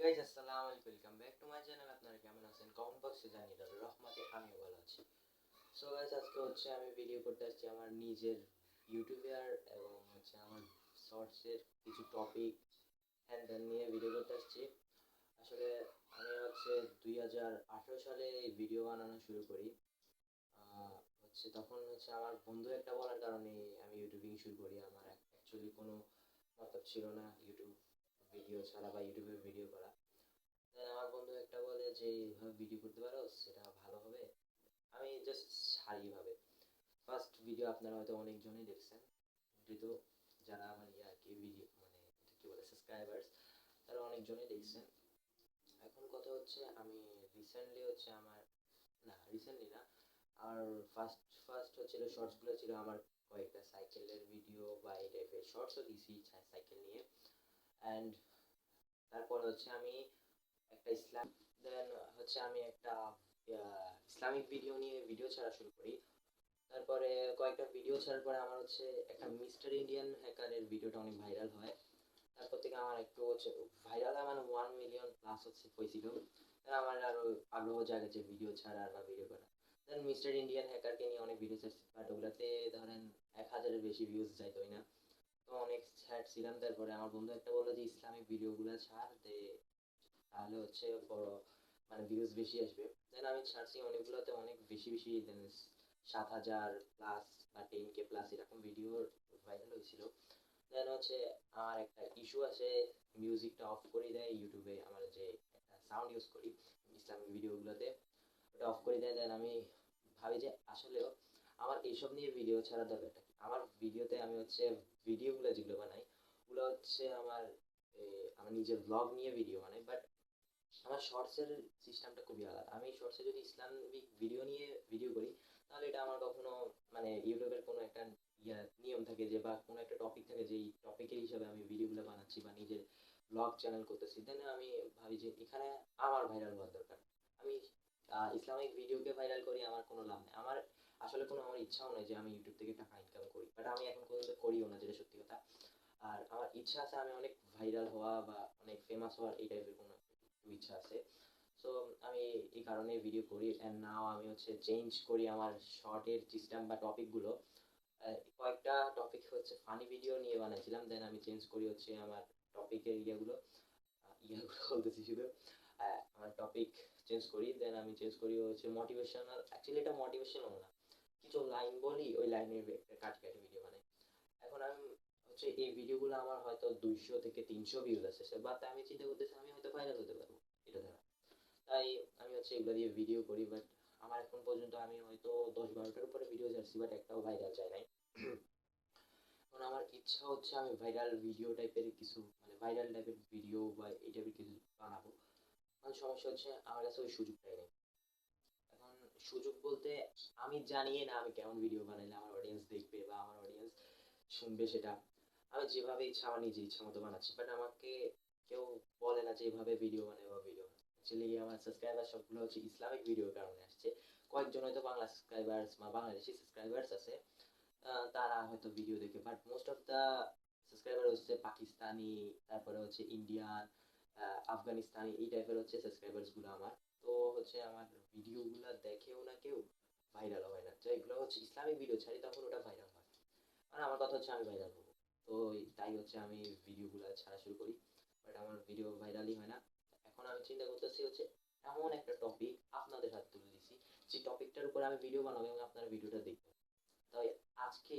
Guys আসসালামু আলাইকুম welcome back to my channel আপনারা কেমন আছেন? কমেন্ট বক্সে জানিয়ে দেবেন রহমতে আমিও ভালো আছি। সো গাইস আজকে হচ্ছে আমি ভিডিও করতে আসছি আমার নিজের ইউটিউবার এবং হচ্ছে আমার শর্টসের কিছু টপিক ত্যান নিয়ে ভিডিও করতে আসছি। আসলে আমি হচ্ছে দুই হাজার আঠেরো সালে এই ভিডিও বানানো শুরু করি। হচ্ছে তখন হচ্ছে আমার বন্ধু একটা বলার কারণে আমি ইউটিউবিং শুরু করি। আমার অ্যাকচুয়ালি কোনো মতলব ছিল না ইউটিউব ভিডিও ছাড়া বা ইউটিউবে ভিডিও করা। আমার বন্ধু একটা বলে যে, এইভাবে ভিডিও করতে পারো, সেটা ভালো হবে। আমি জাস্ট সারিভাবে ফার্স্ট ভিডিও আপনারা হয়তো অনেকজনই দেখছেন। কিন্তু যারা আমার ইয়ে আর কি ভিডিও মানে কী বলে সাবস্ক্রাইবার্স তারা অনেকজনই দেখছেন। এখন কথা হচ্ছে, আমি রিসেন্টলি হচ্ছে আমার, না রিসেন্টলি না, আর ফার্স্ট ফার্স্ট হচ্ছিল শর্টসগুলো ছিল, আমার কয়েকটা সাইকেলের ভিডিও বা এই টাইপের শর্টসও দিছি সাইকেল নিয়ে। অ্যান্ড তারপর হচ্ছে আমি একটা ইসলাম দেন হচ্ছে আমি একটা ইসলামিক ভিডিও নিয়ে ভিডিও ছাড়া শুরু করি। তারপরে কয়েকটা ভিডিও ছাড়ার পরে আমার হচ্ছে একটা মিস্টার ইন্ডিয়ান হ্যাকারের ভিডিওটা অনেক ভাইরাল হয়। তারপর থেকে আমার একটু হচ্ছে ভাইরাল মানে ওয়ান মিলিয়ন প্লাস হচ্ছে হয়েছিল। তাই আমার আরও আগ্রহ জাগে যে ভিডিও ছাড়ার বা ভিডিও করা। দেন মিস্টার ইন্ডিয়ান হ্যাকারকে নিয়ে অনেক ভিডিও ছাড়ছি বাট ওগুলোতে ধরেন এক হাজারের বেশি ভিউজ যাইতোই না। অনেক স্যাড ছিলাম তারপরে আমার বন্ধু একটা বলল যে, ইসলামিক ভিডিওগুলো ছাড় দে, তাহলে হচ্ছে বড় মানে ভিউজ বেশি আসবে। দেন আমি ছাড়ছি অনেকগুলোতে অনেক বেশি বেশি সাত হাজার প্লাস বা টেন কে প্লাস এরকম ভিডিও ভাইরাল হয়েছিল। দেন হচ্ছে আমার একটা ইস্যু আছে মিউজিকটা অফ করে দেয় ইউটিউবে আমার যে একটা সাউন্ড ইউজ করি ইসলামিক ভিডিওগুলোতে ওটা অফ করে দেয়। দেন আমি ভাবি যে, আসলেও আমার এইসব নিয়ে ভিডিও ছাড়া দরকার আমার ভিডিওতে আমি হচ্ছে ভিডিওগুলো যেগুলো বানাই, ওগুলো হচ্ছে আমার আমার নিজের ব্লগ নিয়ে ভিডিও বানাই বাট আমার শর্টসের সিস্টেমটা খুবই আলাদা। আমি শর্টসে যদি ইসলামিক ভিডিও নিয়ে ভিডিও করি, তাহলে এটা আমার কখনো মানে ইউটিউবের কোনো একটা নিয়ম থাকে যে, বা কোনো একটা টপিক থাকে যে, এই টপিকের হিসাবে আমি ভিডিওগুলো বানাচ্ছি বা নিজের ব্লগ চ্যানেল করতেছি। দেন আমি ভাবি যে, এখানে আমার ভাইরাল হওয়ার দরকার। আমি ইসলামিক ভিডিওকে ভাইরাল করি, আমার কোনো লাভ নেই। আমার আসলে কোনো আমার ইচ্ছাও নেই যে আমি ইউটিউব থেকে টাকা ইনকাম করি বাট আমি এখন পর্যন্ত করিও না যেটা সত্যি কথা। আর আমার ইচ্ছা আছে আমি অনেক ভাইরাল হওয়া বা অনেক ফেমাস হওয়ার এই টাইপের কোনো ইচ্ছা আছে। সো আমি এই কারণে ভিডিও করি অ্যান্ড নাও আমি হচ্ছে চেঞ্জ করি আমার শর্টের সিস্টেম বা টপিকগুলো কয়েকটা টপিক হচ্ছে ফানি ভিডিও নিয়ে বানাইছিলাম দেন আমি চেঞ্জ করি হচ্ছে আমার টপিকের ইয়েগুলো। ইয়েগুলো বলতেছি শুধু। আমার টপিক চেঞ্জ করি দেন আমি চেঞ্জ করি হচ্ছে মোটিভেশনাল অ্যাকচুয়ালি এটা মোটিভেশনাল না। কিছু লাইন বলি, ওই লাইনের কাটি কাটি ভিডিও বানাই। এখন আমি হচ্ছে এই ভিডিওগুলো আমার হয়তো দুইশো থেকে তিনশো ভিউজ আছে বাট আমি চিন্তা করতেছি আমি হয়তো ভাইরাল হতে পারব, এটা দ্বারা তাই আমি হচ্ছে এগুলো দিয়ে ভিডিও করি বাট আমার এখন পর্যন্ত আমি হয়তো দশ বারোটার উপরে ভিডিও ছাড়ছি বাট একটাও ভাইরাল যায় নাই। এখন আমার ইচ্ছা হচ্ছে আমি ভাইরাল ভিডিও টাইপের কিছু মানে ভাইরাল টাইপের ভিডিও বা এই টাইপের কিছু বানাবো। এখন সমস্যা হচ্ছে আমার কাছে ওই সুযোগটাই নেই। সুযোগ বলতে আমি জানিয়ে না আমি কেমন ভিডিও বানাইলে আমার অডিয়েন্স দেখবে বা আমার অডিয়েন্স শুনবে সেটা। আমি যেভাবে ইচ্ছা, আমার নিজে ইচ্ছা মতো বানাচ্ছি। বাট আমাকে কেউ বলে না যে এভাবে ভিডিও বানাই বা ভিডিও অ্যাকচুয়ালি আমার সাবস্ক্রাইবার সবগুলো হচ্ছে ইসলামিক ভিডিওর কারণে আসছে। কয়েকজন হয়তো বাংলা সাবস্ক্রাইবার্স বা বাংলাদেশি সাবস্ক্রাইবার্স আছে। তারা হয়তো ভিডিও দেখে। But most of the subscriber হচ্ছে পাকিস্তানি তারপরে হচ্ছে ইন্ডিয়ান আফগানিস্তানি এই টাইপের হচ্ছে সাবস্ক্রাইবার্সগুলো আমার। তো হচ্ছে আমার ভিডিওগুলো দেখেও না কেউ ভাইরাল হয় না। তো এগুলো হচ্ছে ইসলামিক ভিডিও ছাড়ি তখন ওটা ভাইরাল হয়। মানে আমার কথা হচ্ছে আমি ভাইরাল হব। তো তাই হচ্ছে আমি ভিডিওগুলো ছাড়া শুরু করি। বাট আমার ভিডিও ভাইরালই হয় না। এখন আমি চিন্তা করতেছি হচ্ছে এমন একটা টপিক আপনাদের হাতে তুলে দিছি, যে টপিকটার উপর আমি ভিডিও বানাবো এবং আপনারা ভিডিওটা দেখবেন। তাই আজকে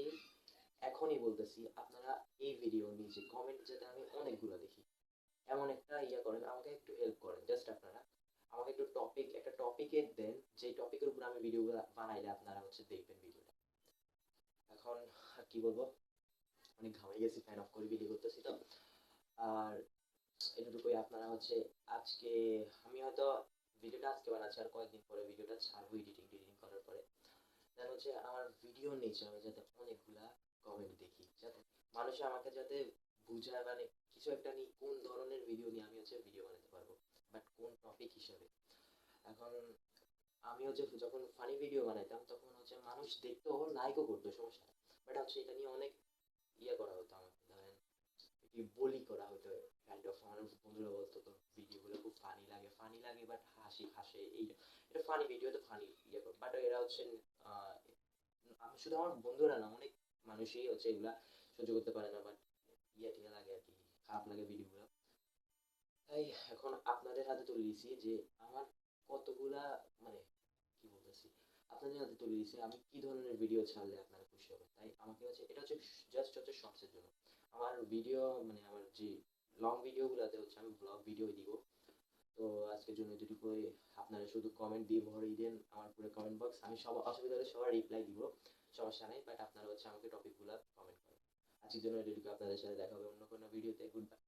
এখনই বলতেছি, আপনারা এই ভিডিও নিচে কমেন্ট যাতে আমি অনেকগুলো দেখি। এমন একটা ইয়ে করেন, আমাকে একটু হেল্প করেন জাস্ট আপনারা। আমাকে একটু টপিক একটা টপিকের দেন যে টপিকের উপর আমি ভিডিও বানাইলে আপনারা হচ্ছে দেখবেন ভিডিওটা এখন আর কি বলব? অনেক ঘামে গেছি ফ্যান অফ করে ভিডিও করতেছি তো। আর এটুকুই আপনারা হচ্ছে আজকে, আমি হয়তো ভিডিওটা আজকে বানাচ্ছি, আর কয়েকদিন পরে ভিডিওটা ছাড়বো এডিটিং টেডিটিং করার পরে। দেন হচ্ছে আমার ভিডিও নিচে আমি যাতে অনেকগুলা কমেন্ট দেখি, যাতে মানুষ আমাকে যাতে বুঝায় মানে কিছু একটা নিয়ে, কোন ধরনের ভিডিও নিয়ে আমি হচ্ছে ভিডিও বানাতে পারব বাট কোন টপিক হিসাবে? এখন আমি হচ্ছে যখন ফানি ভিডিও বানাইতাম, তখন হচ্ছে মানুষ দেখতো লাইকও করতো, সমস্যা বাট হচ্ছে এটা নিয়ে অনেক ইয়ে করা হতো আমাকে। ধরেন বলি করা হতো কাইন্ড অফ আমার বন্ধুরা বলতো তো ভিডিওগুলো লাগে বাট হাসি, হাসে, এই এটা ফানি ভিডিও তো ফানি ইয়ে বাট এরা হচ্ছে শুধু আমার বন্ধুরা না, অনেক মানুষই হচ্ছে এগুলা সহ্য করতে পারে না বাট লাগে আর কি খারাপ লাগে ভিডিওগুলো তাই এখন আপনাদের হাতে তুলে দিয়েছি যে আমার কতগুলা মানে কি বলতেছি, আপনাদের হাতে তুলে দিয়েছি আমি কি ধরনের ভিডিও ছাড়লে আপনারা খুশি হবেন। তাই আমাকে হচ্ছে, এটা হচ্ছে জাস্ট হচ্ছে শর্টসের জন্য। আমার ভিডিও মানে আমার যে লং ভিডিওগুলোতে হচ্ছে আমি ব্লগ ভিডিও দিব। তো আজকের জন্য এতটুকুই। আপনারা শুধু কমেন্ট দিয়ে ভরেই দেন আমার পুরো কমেন্ট বক্স আমি সব অসুবিধা হলে সবার রিপ্লাই দিব সমস্যা নেই বাট আপনারা হচ্ছে আমাকে টপিকগুলো কমেন্ট করেন। আজকের জন্য এটুকু। আপনাদের সাথে দেখা হবে অন্য কোনো ভিডিওতে। Good bye